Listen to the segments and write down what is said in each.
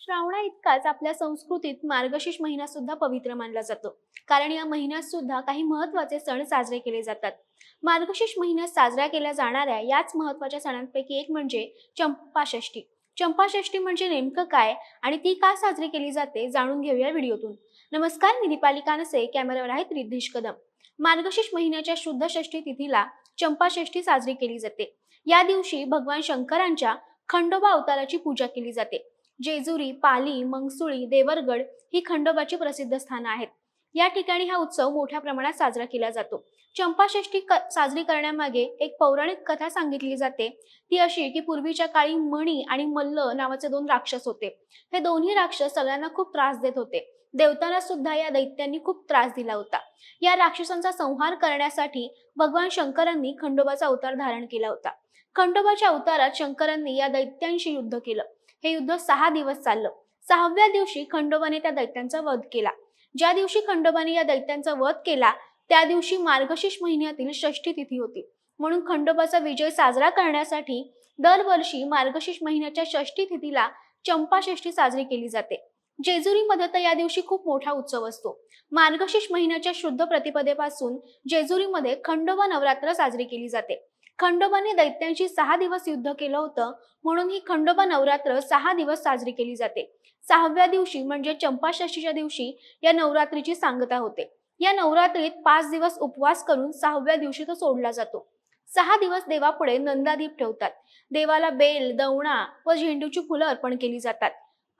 श्रावणा इतकाच आपल्या संस्कृतीत मार्गशीर्ष महिना सुद्धा पवित्र मानला जातो. कारण या महिन्यात सुद्धा काही महत्त्वाचे सण साजरे केले जातात. मार्गशीर्ष महिन्यात साजऱ्या केल्या जाणाऱ्या याच महत्त्वाच्या सणांपैकी एक म्हणजे चंपाषष्ठी. चंपाषष्ठी म्हणजे नेमकं काय आणि ती का साजरी केली जाते जाणून घेऊया व्हिडिओतून. नमस्कार मी दीपाली कानसे कॅमेऱ्यावर आहेत रिद्धेश कदम. मार्गशीर्ष महिन्याच्या शुद्ध षष्ठी तिथीला चंपाषष्ठी साजरी केली जाते. या दिवशी भगवान शंकरांच्या खंडोबा अवताराची पूजा केली जाते. जेजुरी पाली मंगसुळी देवरगड ही खंडोबाची प्रसिद्ध स्थानं आहेत. या ठिकाणी हा उत्सव मोठ्या प्रमाणात साजरा केला जातो. चंपाषष्ठी क- साजरी करण्यामागे एक पौराणिक कथा सांगितली जाते. ती अशी की पूर्वीच्या काळी मणी आणि मल्ल नावाचे दोन राक्षस होते. हे दोन्ही राक्षस सगळ्यांना खूप त्रास देत होते. देवतांना सुद्धा या दैत्यांनी खूप त्रास दिला होता. या राक्षसांचा संहार करण्यासाठी भगवान शंकरांनी खंडोबाचा अवतार धारण केला होता. खंडोबाच्या अवतारात शंकरांनी या दैत्यांशी युद्ध केलं. हे युद्ध सहा दिवस चाललं. सहाव्या दिवशी खंडोबाने त्या दैत्यांचा वध केला. ज्या दिवशी खंडोबाने या दैत्यांचा वध केला त्या दिवशी मार्गशीर्ष महिन्यातील षष्ठी तिथी होती. म्हणून खंडोबाचा विजय साजरा करण्यासाठी दरवर्षी मार्गशीर्ष महिन्याच्या षष्ठी तिथीला चंपाषष्ठी साजरी केली जाते. जेजुरीमध्ये तर या दिवशी खूप मोठा उत्सव असतो. मार्गशीर्ष महिन्याच्या शुद्ध प्रतिपदेपासून जेजुरीमध्ये खंडोबा नवरात्र साजरी केली जाते. खंडोबाने दैत्यांशी सहा दिवस युद्ध केलं होतं म्हणून ही खंडोबा नवरात्र सहा दिवस साजरी केली जाते. सहाव्या दिवशी म्हणजे चंपाषष्टीच्या दिवशी या नवरात्रीची सांगता होते. या नवरात्रीत पाच दिवस उपवास करून सहाव्या दिवशी तो सोडला जातो. सहा दिवस देवापुढे नंदादीप ठेवतात. देवाला बेल दवणा व झेंडूची फुलं अर्पण केली जातात.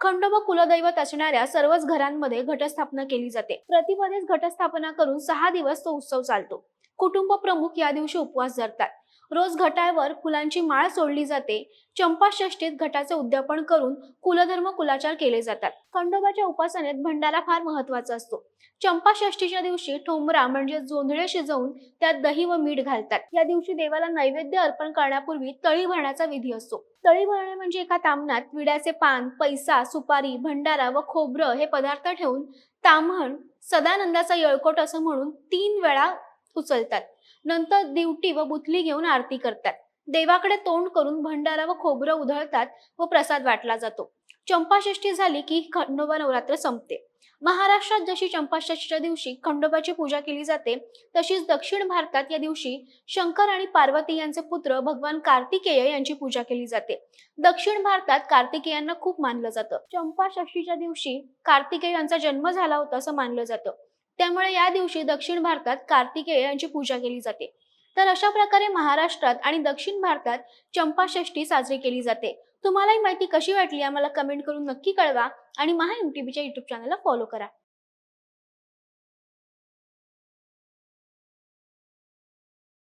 खंडोबा कुलदैवत असणाऱ्या सर्वच घरांमध्ये घटस्थापना केली जाते. प्रतिपदेस घटस्थापना करून सहा दिवस तो उत्सव चालतो. कुटुंब प्रमुख या दिवशी उपवास धरतात. रोज घटावर फुलांची माळ सोडली जाते. चंपाषष्ठीत घटाचे उद्यापन करून कुलधर्म कुलाचार केले जातात. खंडोबाच्या उपासनेत भंडारा फार महत्त्वाचा असतो. चंपाषष्ठीच्या दिवशी ठोंबरा म्हणजे जोंधळे शिजवून त्यात दही व मीठ घालतात. या दिवशी देवाला नैवेद्य अर्पण करण्यापूर्वी तळी भरण्याचा विधी असतो. तळी भरणे म्हणजे एका तामणात विड्याचे पान पैसा सुपारी भंडारा व खोबरं हे पदार्थ ठेवून ताम्हण सदानंदाचा येळकोट असं म्हणून तीन वेळा उचलतात. नंतर दिवटी व बुथली घेऊन आरती करतात. देवाकडे तोंड करून भंडारा व खोबरं उधळतात व प्रसाद वाटला जातो. चंपाषष्ठी झाली की खंडोबा नवरात्र संपते. महाराष्ट्रात जशी चंपाषष्ठीच्या दिवशी खंडोबाची पूजा केली जाते तशीच दक्षिण भारतात या दिवशी शंकर आणि पार्वती यांचे पुत्र भगवान कार्तिकेय यांची पूजा केली जाते. दक्षिण भारतात कार्तिकेयांना खूप मानलं जातं. चंपाषष्ठीच्या दिवशी कार्तिकेय यांचा जन्म झाला होता असं मानलं जातं. त्यामुळे या दिवशी दक्षिण भारतात कार्तिकेय यांची पूजा केली जाते. तर अशा प्रकारे महाराष्ट्रात आणि दक्षिण भारतात चंपाषष्ठी साजरी केली जाते. तुम्हाला ही माहिती कशी वाटली आम्हाला कमेंट करून नक्की कळवा. आणि महा एम युट्यूब चॅनलला फॉलो करा.